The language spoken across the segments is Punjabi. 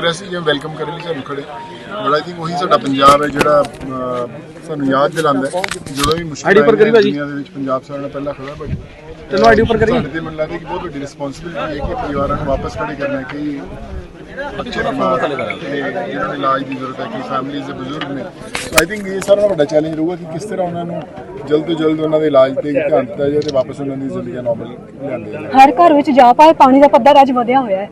ਲੱਗ ਰਿਹਾ ਸੀ ਜਿਵੇਂ ਵੈਲਕਮ ਕਰਨ ਲਈ ਸਾਨੂੰ ਖੜੇ। ਬਟ ਆਈ ਥਿੰਕ ਉਹੀ ਸਾਡਾ ਪੰਜਾਬ ਹੈ ਜਿਹੜਾ ਸਾਨੂੰ ਯਾਦ ਦਿਲਾਉਂਦਾ ਜਦੋਂ ਵੀ ਮੁਸ਼ਕਿਲ ਆਈਡੀ ਉੱਪਰ ਕਰੀ ਭਾਜੀ। ਦੁਨੀਆ ਦੇ ਵਿੱਚ ਪੰਜਾਬ ਸਾਡੇ ਨਾਲ ਪਹਿਲਾਂ ਖੜਾ ਬਟ ਚਲੋ ਆਈਡੀ ਉੱਪਰ ਕਰੀ ਸਾਡੇ ਤੇ ਮੈਨੂੰ ਲੱਗਦਾ ਕਿ ਬਹੁਤ ਵੱਡੀ ਰਿਸਪੌਂਸਿਬਿਲਿਟੀ ਹੈ ਕਿ ਪਰਿਵਾਰਾਂ ਨੂੰ ਵਾਪਸ ਖੜੇ ਕਰਨਾ ਹੈ ਕਿ ਜਿਹਨਾਂ ਨੂੰ ਇਲਾਜ ਦੀ ਜ਼ਰੂਰਤ ਹੈ ਕਿ ਫੈਮਿਲੀਜ਼ ਦੇ ਬਜ਼ੁਰਗ ਨੇ। ਆਈ ਥਿੰਕ ਇਹ ਸਾਰਾ ਵੱਡਾ ਚੈਲੰਜ ਰਹੂਗਾ ਕਿ ਕਿਸ ਤਰ੍ਹਾਂ ਉਹਨਾਂ ਨੂੰ ਜਲਦ ਤੋਂ ਜਲਦ ਉਹਨਾਂ ਦੇ ਇਲਾਜ ਤੇ ਧਿਆਨ ਦਿੱਤਾ ਜਾਏ ਤੇ ਵਾਪਸ ਉਹਨਾਂ ਦੀ ਜ਼ਿੰਦਗੀ ਨਾਰਮਲ ਲਿਆਂਦੇ ਹਰ ਘਰ ਵਿੱਚ ਜਾ ਪਾਏ ਪਾਣੀ ਦਾ ਪੱਧਰ ਅੱਜ ਵਧਿਆ ਹੋਇਆ ਹੈ।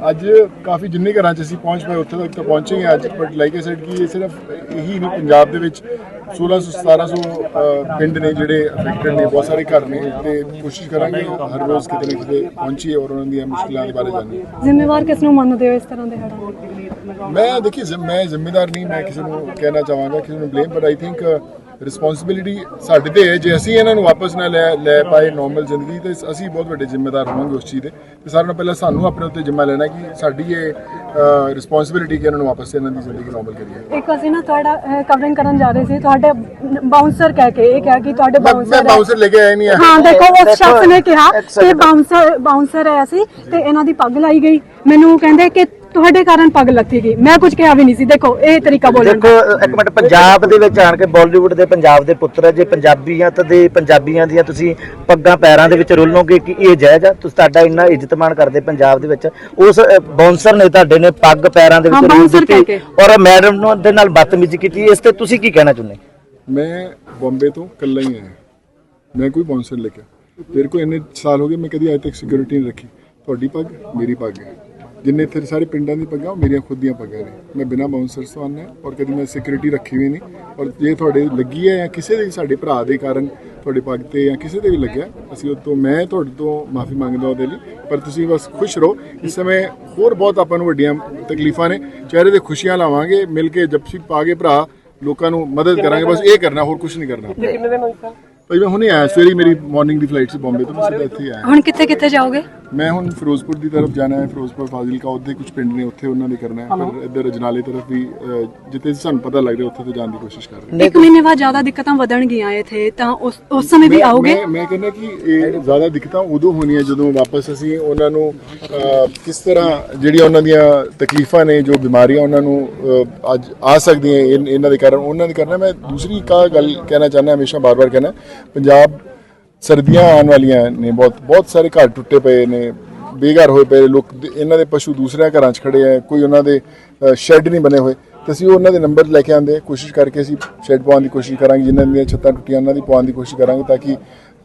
ਅੱਜ ਕਾਫੀ ਜਿੰਨੇ ਘਰਾਂ 'ਚ ਅਸੀਂ ਪਹੁੰਚ ਪਏ ਉੱਥੇ ਤੱਕ ਤਾਂ ਪਹੁੰਚੇ ਹਾਂ ਅੱਜ ਬਟ ਲਾਈਕ ਆਈ ਸੈਡ ਕਿ ਇਹ ਸਿਰਫ ਇਹੀ ਨਹੀਂ ਪੰਜਾਬ ਦੇ ਵਿੱਚ 1600 1700 ਅਹ, ਪਿੰਡ ਨੇ ਜਿਹੜੇ ਅਫੈਕਟਡ ਨੇ ਬਹੁਤ ਸਾਰੇ ਘਰ ਨੇ ਤੇ ਕੋਸ਼ਿਸ਼ ਕਰਾਂਗੇ ਹਰ ਰੋਜ਼ ਕਿਤੇ ਨਾ ਕਿਤੇ ਪਹੁੰਚੀਏ ਔਰ ਉਹਨਾਂ ਦੀਆਂ ਮੁਸ਼ਕਲਾਂ ਦੇ ਬਾਰੇ ਜਾਣੀਏ। ਜ਼ਿੰਮੇਵਾਰ ਕਿਸ ਨੂੰ ਮੰਨਦੇ ਹੋ ਇਸ ਤਰ੍ਹਾਂ ਦੇ ਹੜ੍ਹਾਂ ਮੈਂ ਦੇਖੀ ਮੈਂ ਜ਼ਿੰਮੇਦਾਰ ਨਹੀਂ ਮੈਂ ਕਿਸੇ ਨੂੰ ਕਹਿਣਾ ਚਾਹਾਂਗਾ ਕਿਸੇ ਨੂੰ blame but I think responsibility ਸਾਡੇ ਤੇ ਹੈ। ਜੇ ਅਸੀਂ ਇਹਨਾਂ ਨੂੰ ਵਾਪਸ ਨਾ ਲੈ ਲੈ ਪਾਏ ਨਾਰਮਲ ਜ਼ਿੰਦਗੀ ਤੇ ਅਸੀਂ ਬਹੁਤ ਵੱਡੇ ਜ਼ਿੰਮੇਦਾਰ ਹੋਵਾਂਗੇ ਉਸ ਚੀਜ਼ ਦੇ। ਤੇ ਸਾਰਿਆਂ ਨਾਲੋਂ ਪਹਿਲਾਂ ਸਾਨੂੰ ਆਪਣੇ ਉੱਤੇ ਜ਼ਿੰਮਾ ਲੈਣਾ ਕਿ ਸਾਡੀ ਇਹ ਰਿਸਪੌਂਸਿਬਿਲਿਟੀ ਕਿ ਇਹਨਾਂ ਨੂੰ ਵਾਪਸ ਇਹਨਾਂ ਦੀ ਜ਼ਿੰਦਗੀ ਨਾਰਮਲ ਕਰੀਏ। ਇੱਕ ਅਸੀਂ ਨਾ ਤੁਹਾਡਾ ਕਵਰਿੰਗ ਕਰਨ ਜਾ ਰਹੇ ਸੀ। ਤੁਹਾਡੇ ਬਾਉਂਸਰ ਕਹਿ ਕੇ ਇਹ ਕਿਹਾ ਕਿ ਤੁਹਾਡੇ ਮੈਂ ਬਾਉਂਸਰ ਬਾਉਂਸਰ ਲੈ ਕੇ ਆਇਆ ਨਹੀਂ ਆ। ਹਾਂ ਦੇਖੋ ਉਸ ਸ਼ਖਸ ਨੇ ਕਿਹਾ ਕਿ ਬਾਉਂਸਰ ਬਾਉਂਸਰ ਹੈ ਅਸੀਂ ਤੇ ਇਹਨਾਂ ਦੀ ਪੱਗ ਲਾਈ ਗਈ। ਮੈਨੂੰ ਕਹਿੰਦੇ ਕਿ ਤੁਹਾਡੇ ਕਾਰਨ ਪੱਗ ਲੱਥੀ ਗਈ। ਮੈਂ ਕੁਝ ਕਿਹਾ ਵੀ ਨਹੀਂ ਸੀ। ਦੇਖੋ ਇਹ ਤਰੀਕਾ ਬੋਲਣ ਦੇਖੋ ਇੱਕ ਮਿੰਟ ਪੰਜਾਬ ਦੇ ਵਿੱਚ ਆਣ ਕੇ ਬਾਲੀਵੁੱਡ ਦੇ ਪੰਜਾਬ ਦੇ ਪੁੱਤਰ ਹੈ, ਜੇ ਪੰਜਾਬੀਆਂ ਤੇ ਦੇ ਪੰਜਾਬੀਆਂ ਦੀਆਂ ਤੁਸੀਂ ਪੱਗਾਂ ਪੈਰਾਂ ਦੇ ਵਿੱਚ ਰੋਲੋਗੇ ਕਿ ਇਹ ਜਾਇਜ਼ ਆ? ਤੁਸੀਂ ਤੁਹਾਡਾ ਇੰਨਾ ਇੱਜ਼ਤ ਮਾਣ ਕਰਦੇ ਪੰਜਾਬ ਦੇ ਵਿੱਚ। ਉਸ ਬਾਉਂਸਰ ਨੇ ਤੁਹਾਡੇ ਨੇ ਪੱਗ ਪੈਰਾਂ ਦੇ ਹਾਂ, ਵਿੱਚ ਰੋਲ bouncer ਕਹਿ ਦਿੱਤੀ ਕੇ। ਔਰ ਮੈਡਮ ਨੂੰ ਦੇ ਨਾਲ ਬਦਤਮੀਜ਼ੀ ਕੀਤੀ। ਇਸ ਤੇ ਤੁਸੀਂ ਕੀ ਕਹਿਣਾ ਚਾਹੁੰਦੇ? ਮੈਂ ਬੰਬੇ ਤੋਂ ਇਕੱਲਾ ਹੀ ਆਇਆ। ਮੈਂ ਕੋਈ ਬਾਉਂਸਰ ਲੈ ਕੇ ਮੇਰੇ ਕੋ ਇੰਨੇ ਸਾਲ ਹੋ ਗਏ ਮੈਂ ਕਦੀ ਅੱਜ ਤੱਕ ਸਿਕਿਉਰਿਟੀ ਨਹੀਂ ਰੱਖੀ। ਤੁਹਾਡੀ ਪੱਗ ਮੇਰੀ ਪੱਗ ਹੈ। ਜਿੰਨੇ ਇੱਥੇ ਸਾਰੇ ਪਿੰਡਾਂ ਦੀ ਪੱਗਾਂ ਉਹ ਮੇਰੀਆਂ ਖੁਦ ਦੀਆਂ ਪੱਗਾਂ ਨੇ। ਮੈਂ ਬਿਨਾਂ ਬਾਉਂਸਰ ਤੋਂ ਆਉਂਦਾ ਔਰ ਕਦੀ ਮੈਂ ਸਿਕਿਉਰਿਟੀ ਰੱਖੀ ਵੀ ਨਹੀਂ। ਔਰ ਜੇ ਤੁਹਾਡੇ ਲੱਗੀ ਹੈ ਜਾਂ ਕਿਸੇ ਦੇ ਸਾਡੇ ਭਰਾ ਦੇ ਕਾਰਨ ਤੁਹਾਡੇ ਪੱਗ ਤੇ ਜਾਂ ਕਿਸੇ ਤੇ ਵੀ ਲੱਗਿਆ ਅਸੀਂ ਉਹ ਤੋਂ ਮੈਂ ਤੁਹਾਡੇ ਤੋਂ ਮਾਫੀ ਮੰਗਦਾ ਉਹਦੇ ਲਈ। ਪਰ ਤੁਸੀਂ ਬਸ ਖੁਸ਼ ਰਹੋ। ਇਸ ਸਮੇਂ ਹੋਰ ਬਹੁਤ ਆਪਾਂ ਨੂੰ ਵੱਡੀਆਂ ਤਕਲੀਫਾਂ ਨੇ। ਚਿਹਰੇ ਤੇ ਖੁਸ਼ੀਆਂ ਲਾਵਾਂਗੇ ਮਿਲ ਕੇ ਜਪਸੀ ਪਾ ਕੇ ਭਰਾ ਲੋਕਾਂ ਨੂੰ ਮਦਦ ਕਰਾਂਗੇ। ਬਸ ਇਹ ਕਰਨਾ ਹੋਰ ਕੁਝ ਨਹੀਂ ਕਰਨਾ। ਕਿੰਨੇ ਦਿਨ ਹੋਏ ਸਰ? ਭਾਈ ਮੈਂ ਹੁਣੇ ਆਇਆ ਸਵੇਰੇ ਮੇਰੀ ਮਾਰਨਿੰਗ ਦੀ ਫਲਾਈਟ ਸੀ ਬੰਬੇ ਤੋਂ ਮੈਂ ਸਿੱਧਾ ਇੱਥੇ ਹੀ ਆਇਆ। ਹੁਣ ਕਿੱਥੇ ਕਿੱਥੇ ਜਾਓਗੇ? ਮੈਂ ਹੁਣ ਫਿਰੋਜ਼ਪੁਰ ਦੀ ਤਰਫ ਜਾਣਾ ਹੈ ਫਿਰੋਜ਼ਪੁਰ ਫਾਜ਼ਿਲਕਾ ਉੱਥੇ ਕੁਝ ਪਿੰਡ ਨੇ ਉੱਥੇ ਉਹਨਾਂ ਦੇ ਕਰਨਾ ਹੈ। ਫਿਰ ਇੱਧਰ ਅਜਨਾਲੇ ਤਰਫ ਵੀ ਜਿੱਥੇ ਸਾਨੂੰ ਪਤਾ ਲੱਗ ਰਿਹਾ ਉੱਥੇ ਤੋਂ ਜਾਣ ਦੀ ਕੋਸ਼ਿਸ਼ ਕਰ ਰਹੇ ਹਾਂ। ਇੱਕ ਮਹੀਨੇ ਬਾਅਦ ਜ਼ਿਆਦਾ ਦਿੱਕਤਾਂ ਵਧਣ ਗਈਆਂ ਇੱਥੇ ਤਾਂ ਉਸ ਉਸ ਸਮੇਂ ਵੀ ਆਓਗੇ? ਮੈਂ ਕਹਿੰਦਾ ਕਿ ਇਹ ਜ਼ਿਆਦਾ ਦਿੱਕਤਾਂ ਉਦੋਂ ਹੋਣੀਆਂ ਜਦੋਂ ਵਾਪਸ ਅਸੀਂ ਉਹਨਾਂ ਨੂੰ ਕਿਸ ਤਰ੍ਹਾਂ ਜਿਹੜੀਆਂ ਉਹਨਾਂ ਦੀਆਂ ਤਕਲੀਫਾਂ ਨੇ ਜੋ ਬਿਮਾਰੀਆਂ ਉਹਨਾਂ ਨੂੰ ਅੱਜ ਆ ਸਕਦੀਆਂ ਇਹਨਾਂ ਦੇ ਕਾਰਨ ਉਹਨਾਂ ਦੇ ਕਰਨਾ। ਮੈਂ ਦੂਸਰੀ ਕਾ ਗੱਲ ਕਹਿਣਾ ਚਾਹੁੰਦਾ ਹਮੇਸ਼ਾ ਬਾਰ-ਬਾਰ ਕਹਿਣਾ ਪੰਜਾਬ ਸਰਦੀਆਂ ਆਉਣ ਵਾਲੀਆਂ ਨੇ ਬਹੁਤ ਬਹੁਤ ਸਾਰੇ ਘਰ ਟੁੱਟੇ ਪਏ ਨੇ ਬੇਘਰ ਹੋਏ ਪਏ ਲੋਕ ਇਹਨਾਂ ਦੇ ਪਸ਼ੂ ਦੂਸਰਿਆਂ ਘਰਾਂ 'ਚ ਖੜੇ ਆ ਕੋਈ ਉਹਨਾਂ ਦੇ ਸ਼ੈੱਡ ਨਹੀਂ ਬਣੇ ਹੋਏ। ਤੇ ਅਸੀਂ ਉਹਨਾਂ ਦੇ ਨੰਬਰ ਲੈ ਕੇ ਆਂਦੇ ਕੋਸ਼ਿਸ਼ ਕਰਕੇ ਅਸੀਂ ਸ਼ੈੱਡ ਪਵਾਉਣ ਦੀ ਕੋਸ਼ਿਸ਼ ਕਰਾਂਗੇ ਜਿਨ੍ਹਾਂ ਦੀਆਂ ਛੱਤਾਂ ਟੁੱਟੀਆਂ ਉਹਨਾਂ ਦੀ ਪਵਾਉਣ ਦੀ ਕੋਸ਼ਿਸ਼ ਕਰਾਂਗੇ ਤਾਂ ਕਿ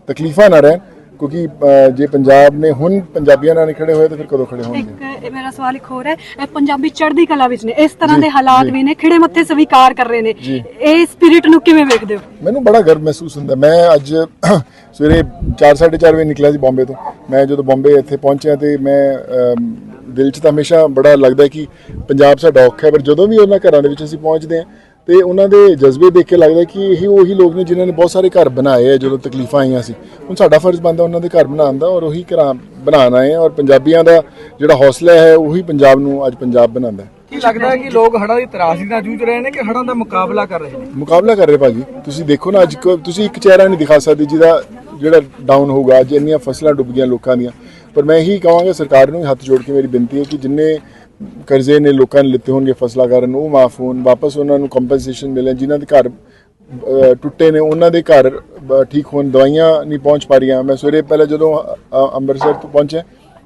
ਤਕਲੀਫਾਂ ਨਾ ਰਹਿਣ ਕਿਉਂਕਿ ਜੇ ਪੰਜਾਬ ਨੇ ਹੁਣ ਪੰਜਾਬੀਆਂ ਨਾਲ ਨਹੀਂ ਖੜੇ ਹੋਏ ਤਾਂ ਫਿਰ ਕਦੋਂ ਖੜੇ ਹੋਣਗੇ? ਇੱਕ ਇਹ ਮੇਰਾ ਸਵਾਲ ਇੱਕ ਹੋਰ ਹੈ ਪੰਜਾਬੀ ਚੜ੍ਹਦੀ ਕਲਾ ਵਿੱਚ ਨੇ ਇਸ ਤਰ੍ਹਾਂ ਦੇ ਹਾਲਾਤ ਵੀ ਨੇ ਖਿੜੇ ਮੱਥੇ ਸਵੀਕਾਰ ਕਰ ਰਹੇ ਨੇ ਇਹ ਸਪਿਰਿਟ ਨੂੰ ਕਿਵੇਂ ਵੇਖਦੇ ਹੋ? ਮੈਨੂੰ ਬੜਾ ਗਰਵ ਮਹਿਸੂਸ ਹੁੰਦਾ ਮੈਂ ਅੱਜ ਸਵੇਰੇ 4:30 ਵਜੇ ਨਿਕਲਿਆ ਸੀ ਬੰਬੇ ਤੋਂ। ਮੈਂ ਜਦੋਂ ਬੰਬੇ ਇੱਥੇ ਪਹੁੰਚਿਆ ਤੇ ਮੈਂ ਦਿਲ 'ਚ ਤਾਂ ਹਮੇਸ਼ਾ ਬੜਾ ਲੱਗਦਾ ਹੈ ਕਿ ਪੰਜਾਬ ਸਾਡਾ ਔਖਾ ਹੈ ਪਰ ਜਦੋਂ ਵੀ ਉਹਨਾਂ ਘਰਾਂ ਦੇ ਵਿੱਚ ਅਸੀਂ ਪਹੁੰਚਦੇ ਹਾਂ ਤੇ ਉਹਨਾਂ ਦੇ ਜਜ਼ਬੇ ਦੇਖ ਕੇ ਲੱਗਦਾ ਕਿ ਇਹੀ ਉਹੀ ਲੋਕ ਨੇ ਜਿਨ੍ਹਾਂ ਨੇ ਬਹੁਤ ਸਾਰੇ ਘਰ ਬਣਾਏ ਆ ਜਦੋਂ ਤਕਲੀਫਾਂ ਆਈਆਂ ਸੀ। ਹੁਣ ਸਾਡਾ ਫਰਜ਼ ਬਣਦਾ ਉਹਨਾਂ ਦੇ ਘਰ ਬਣਾਉਣ ਦਾ ਔਰ ਉਹੀ ਘਰਾਂ ਬਣਾਉਣ ਆ ਔਰ ਪੰਜਾਬੀਆਂ ਦਾ ਜਿਹੜਾ ਹੌਸਲਾ ਹੈ ਉਹੀ ਪੰਜਾਬ ਨੂੰ ਅੱਜ ਪੰਜਾਬ ਬਣਾਉਂਦਾ ਹੈ। ਕੀ ਲੱਗਦਾ ਹੈ ਕਿ ਲੋਕ ਹੜ੍ਹਾਂ ਦੀ ਤਰਾਸਦੀ ਨਾਲ ਜੂਝ ਰਹੇ ਨੇ ਕਿ ਹੜ੍ਹਾਂ ਦਾ ਮੁਕਾਬਲਾ ਕਰ ਰਹੇ ਨੇ? ਮੁਕਾਬਲਾ ਕਰ ਰਹੇ ਭਾਜੀ। ਤੁਸੀਂ ਦੇਖੋ ਨਾ ਅੱਜ ਤੁਸੀਂ ਇੱਕ ਚਿਹਰਾ ਨਹੀਂ ਦਿਖਾ ਸਕਦੇ ਜਿਹਦਾ ਜਿਹੜਾ ਡਾਊਨ ਹੋਊਗਾ, ਅੱਜ ਇੰਨੀਆਂ ਫਸਲਾਂ ਡੁੱਬ ਗਈਆਂ ਲੋਕਾਂ ਦੀਆਂ। ਪਰ ਮੈਂ ਇਹੀ ਕਹਾਂਗਾ, ਸਰਕਾਰ ਨੂੰ ਹੱਥ ਜੋੜ ਕੇ ਮੇਰੀ ਬੇਨਤੀ ਹੈ ਕਿ ਜਿੰਨੇ ਕਰਜ਼ੇ ਨੇ ਲੋਕਾਂ ਨੇ ਲਿੱਤੇ ਹੋਣਗੇ ਫਸਲਾਂ ਕਾਰਨ, ਉਹ ਮਾਫ ਹੋਣ, ਵਾਪਸ ਉਹਨਾਂ ਨੂੰ ਕੰਪਨਸੇਸ਼ਨ ਮਿਲੇ ਜਿਨ੍ਹਾਂ ਦੇ ਘਰ ਟੁੱਟੇ ਨੇ, ਉਹਨਾਂ ਦੇ ਘਰ ਠੀਕ ਹੋਣ, ਦਵਾਈਆਂ ਨਹੀਂ ਪਹੁੰਚ ਪਾ ਰਹੀਆਂ। ਮੈਂ ਸਵੇਰੇ ਪਹਿਲਾਂ ਜਦੋਂ ਅੰਮ੍ਰਿਤਸਰ ਤੋਂ ਪਹੁੰਚਿਆ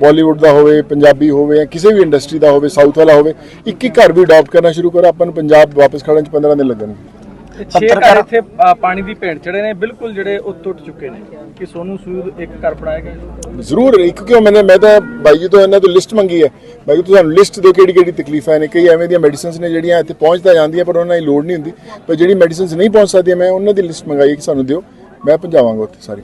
ਬਾਲੀਵੁੱਡ ਦਾ ਹੋਵੇ ਪੰਜਾਬੀ ਹੋਵੇ ਜਾਂ ਕਿਸੇ ਵੀ ਇੰਡਸਟਰੀ ਦਾ ਹੋਵੇ ਸਾਊਥ ਵਾਲਾ ਹੋਵੇ ਇੱਕ ਇੱਕ ਘਰ ਵੀ ਅਡਾਪਟ ਕਰਨਾ ਸ਼ੁਰੂ ਕਰੋ ਆਪਾਂ ਨੂੰ ਪੰਜਾਬ ਵਾਪਸ ਖੜਨ ਚ 15 ਦਿਨ ਲੱਗਣਗੇ। ਛੇ ਘਰ ਇੱਥੇ ਪਾਣੀ ਦੀ ਭੇਂਟ ਚੜੇ ਨੇ ਬਿਲਕੁਲ ਜਿਹੜੇ ਉਹ ਟੁੱਟ ਚੁੱਕੇ ਨੇ ਕਿ ਸੋਨੂ ਸੂਦ ਇੱਕ ਘਰ ਬਣਾਇਆ ਗਿਆ ਜ਼ਰੂਰ ਇੱਕ ਕਿਉਂ ਮੈंने ਮੈਂ ਤਾਂ ਬਾਈ ਜੀ ਤੋਂ ਇਹਨਾਂ ਤੋਂ ਲਿਸਟ ਮੰਗੀ ਹੈ। ਬਾਈ ਜੀ ਤੁਹਾਨੂੰ ਲਿਸਟ ਦਿਓ ਕਿਹੜੀ ਕਿਹੜੀ ਤਕਲੀਫਾਂ ਨੇ ਕਈ ਐਵੇਂ ਦੀਆਂ ਮੈਡੀਸਿਨਸ ਨੇ ਜਿਹੜੀਆਂ ਇੱਥੇ ਪਹੁੰਚ ਤਾਂ ਜਾਂਦੀਆਂ ਪਰ ਉਹਨਾਂ ਦੀ ਲੋੜ ਨਹੀਂ ਹੁੰਦੀ। ਪਰ ਜਿਹੜੀ ਮੈਡੀਸਿਨਸ ਨਹੀਂ ਪਹੁੰਚ ਸਕਦੀਆਂ ਮੈਂ ਉਹਨਾਂ ਦੀ ਲਿਸਟ ਮੰਗਾਈ ਕਿ ਸਾਨੂੰ ਦਿਓ। ਮੈਂ ਪਹੁੰਚਾਵਾਂਗਾ ਉੱਥੇ ਸਾਰੀ।